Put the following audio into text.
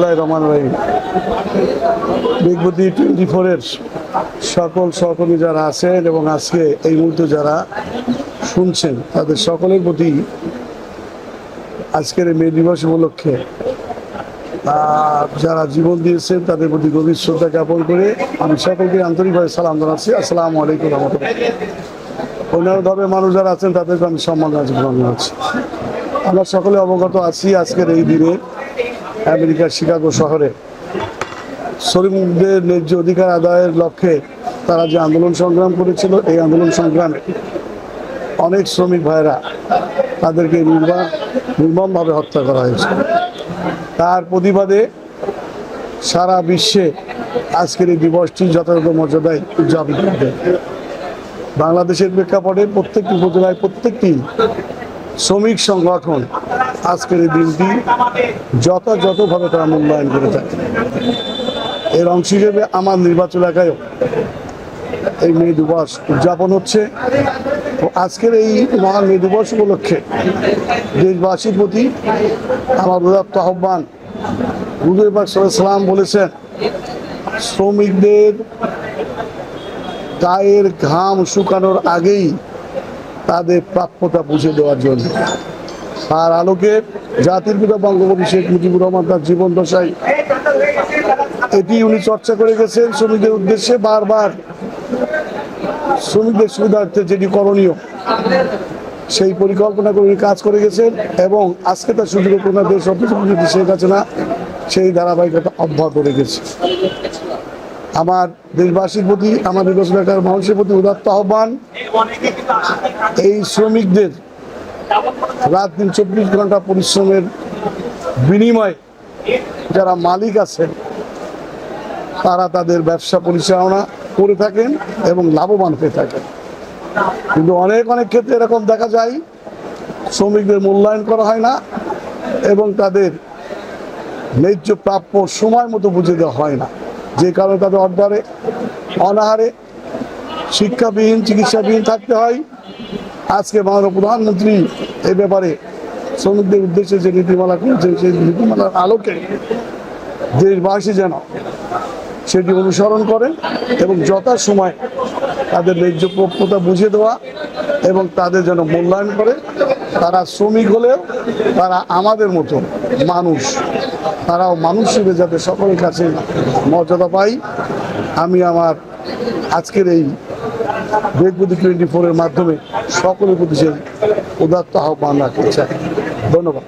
রহমানির রহিম বিগবতী টোয়েন্টি ফোরের সকল সহকর্মী যারা আছেন এবং আজকে এই মুহূর্তে যারা শুনছেন, তাদের সকলের প্রতি আজকের এই মে দিবস উপলক্ষে যারা জীবন দিয়েছেন, তাদের প্রতি গভীর শ্রদ্ধা জ্ঞাপন করে আমি সকলকে আন্তরিকভাবে সালাম জানাচ্ছি। আসসালামু আলাইকুম রহমতুল্লাহ। অন্যান্য ধর্মের মানুষ যারা আছেন তাদেরকে আমি সম্মান জানাচ্ছি। আমরা সকলে অবগত আছি আজকের এই দিনে। আমেরিকার শিকাগো শহরে। শ্রমিকদের ন্যায্য অধিকার আদায়ের লক্ষ্যে তারা যে আন্দোলন সংগ্রাম করেছিল, এই আন্দোলন সংগ্রামে অনেক শ্রমিক ভাইরা তাদেরকে নির্মম, নির্মমভাবে হত্যা করা হয়েছে। তার প্রতিবাদে সারা বিশ্বে আজকের এই দিবসটি যথাযথ মর্যাদায় উদযাপিত হবে। বাংলাদেশের প্রেক্ষাপটে প্রত্যেকটি উপজেলায় প্রত্যেকটি শ্রমিক সংগঠন আজকের এই দিনটি যথাযথভাবে তারা মূল্যায়ন করে থাকে। এর অংশ হিসেবে আমার নির্বাচন এলাকায়ও এই মে দিবস উদযাপন হচ্ছে আজকের এই মহান মে দিবস উপলক্ষে দেশবাসীর প্রতি আমার উদাত্ত আহ্বান। সাল্লাম বলেছেন, শ্রমিকদের গায়ের ঘাম শুকানোর আগেই তাদের প্রাপ্যতা বুঝে দেওয়ার জন্য। তার আলোকে জাতির পিতা বঙ্গবন্ধু শেখ মুজিবুর রহমান তার জীবন দশায় এটি উনি চর্চা করে গেছেন শ্রমিকদের উদ্দেশ্যে বারবার শ্রমিকদের সুবিধার্থে যেটি করণীয়, সেই পরিকল্পনা করে উনি কাজ করে গেছেন এবং আজকে তার সুযোগ কোনো দেশ অর্থমন্ত্রী শেখ সেই ধারাবাহিকতা অব্যাহত রেখেছে আমার দেশবাসীর প্রতি, আমার নির্বাচন মানুষের প্রতি উদাত্ত আহ্বান, এই শ্রমিকদের রাত দিন চব্বিশ ঘণ্টা পরিশ্রমের বিনিময়ে যারা মালিক আছেন, তারা তাদের ব্যবসা পরিচালনা করে থাকেন এবং লাভবান হয়ে থাকেন। কিন্তু অনেক অনেক ক্ষেত্রে এরকম দেখা যায়, শ্রমিকদের মূল্যায়ন করা হয় না এবং তাদের ন্যায্য প্রাপ্য সময় মতো বুঝে দেওয়া হয় না। যে কারণে তাদের অর্ডারে, অনাহারে শিক্ষাবিহীন, চিকিৎসাবিহীন থাকতে হয়। আজকে মাননীয় প্রধানমন্ত্রী এ ব্যাপারে শ্রমিকদের উদ্দেশ্যে যে নীতিমালা করেছেন, সেই নীতিমালার আলোকে দেশবাসী যেন সেটি অনুসরণ করেন এবং যথাসময় তাদের ন্যায্য প্রাপ্যতা বুঝিয়ে দেওয়া এবং তাদের যেন মূল্যায়ন করে। তারা শ্রমিক হলেও তারা আমাদের মতো মানুষ। তারাও মানুষ হিসেবে যাতে সকলের কাছে মর্যাদা পাই। আমি আমার আজকের এই বেগবতী টোয়েন্টি ফোরের মাধ্যমে সকলের প্রতি সে উদাত্ত আহ্বান রাখতে চাই। ধন্যবাদ।